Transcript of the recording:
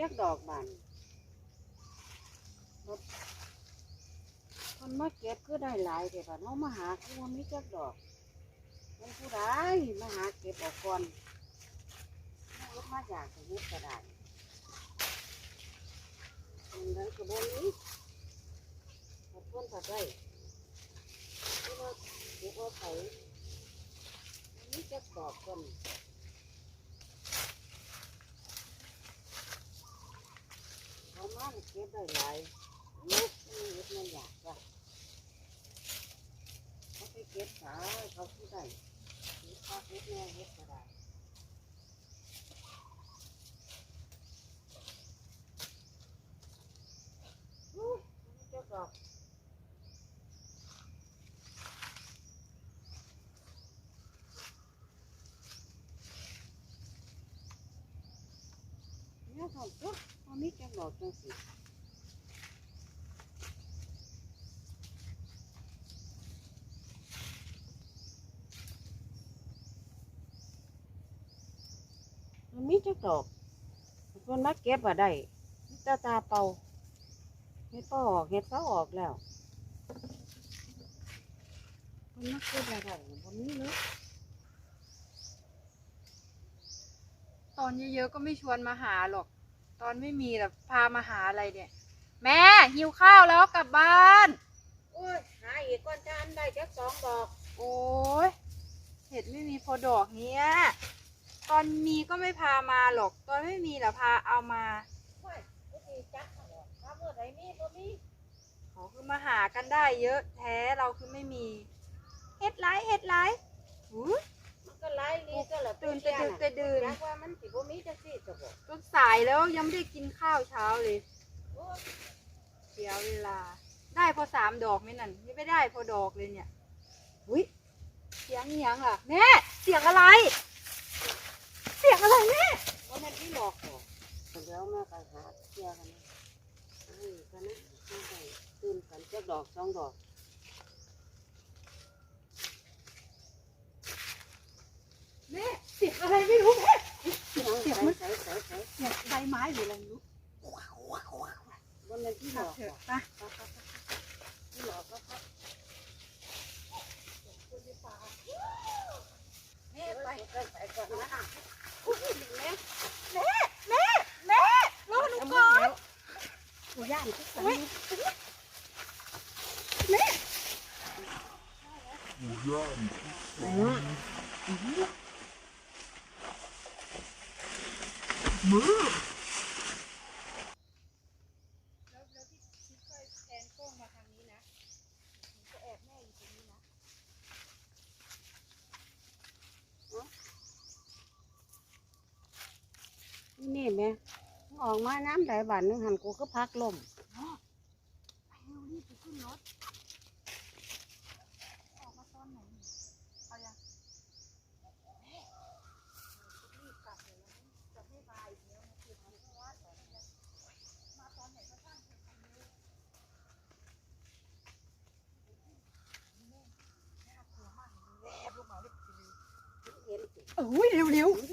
จักดอกบานรถคนมาเก็บคือได้หลายแต่ว่าน้องมาหาคือว่ามีจักดอกมันผู้ใดมาหาเก็บออกก่อนรถมาจากจะยึดกระดาษมันได้กระบวนนี้ขอบคุณผัดได้ที่ว่าเก็บเอาไผ่มีจักดอกก่อน เขามาเนี่ยเก็บได้หลายลูกนี่เฮ็ดมันอยากจ้ะเขาไปเก็บขาเขาที่ได้เก็บข้าวเก็บแม่เฮ็ดก็ได้อู้มันเจ้าดอกเนี่ยสองตัว มันมีเจ้าดอกจังสิมันมีจักดอกคนมาเก็บอะได้ตาตาเป่าเห็ดก็ออกเห็ดก็ออกแล้วคนมาเก็บอะได้บนนี้เลยตอนเยอะๆก็ไม่ชวนมาหาหรอก ตอนไม่มีแบบพามาหาอะไรเนี่ย แม่หิวข้าวแล้วกลับบ้าน โอ้ยหาอีกก้อนจานได้จักสองดอก โอ้ยเห็ดไม่มีพอดอกเนี้ย ตอนมีก็ไม่พามาหรอก ตอนไม่มีแหละพาเอามาโอ้ยก็ดีจักเอาดอกถ้าเมื่อไหรมีก็มีเขาคือมาหากันได้เยอะแท้เราคือไม่มี เห็ดไรเห็ดไรหูยมันก็ไล่ลีก็ละตื่นแต่ดึกแต่ดื่น จักว่ามันสิบ่มีจักายแล้วยังไม่ได้กินข้าวเช้าเลยโอ้ยเสียเวลา ได้พอสามดอกไหมนั่นนี่ไม่ได้พอดอกเลยเนี่ยอุ้ยเสียงเหียงล่ะแม่เสียงอะไร เสียงอะไรแม่ว่ามันที่หลอกดอกเดี๋ยวแม่ก็หาเที่ยวกันนะเอาอีกกันนะเอาไปตื่นกันจักดอกสองดอกแม่เสียงอะไรไม่รู้แม่ เสียงเสียงใสมันเสียงใบไม้หรืออะไรไม่รู้ว่ามันที่หลอกเถอะอกไปที่หลอกก็แม่ไปไปก่อนนะแม่แม่แม่แม่รอหนูก่อนหนูย่านทุกคนแม่แล้วแล้วที่ที่ค่อยแทนกล้อง มาทางนี้นะมันก็อดแม่อยู่ตรงนี้นะนี่แม่ออกมาน้ำไหลบานนึงหันกูก็พักลมไปเร็วรีบไปขึ้นรถ เลยแวบลงมาเลย เห็นสิ โอ้ยเร็วเร็ว มัน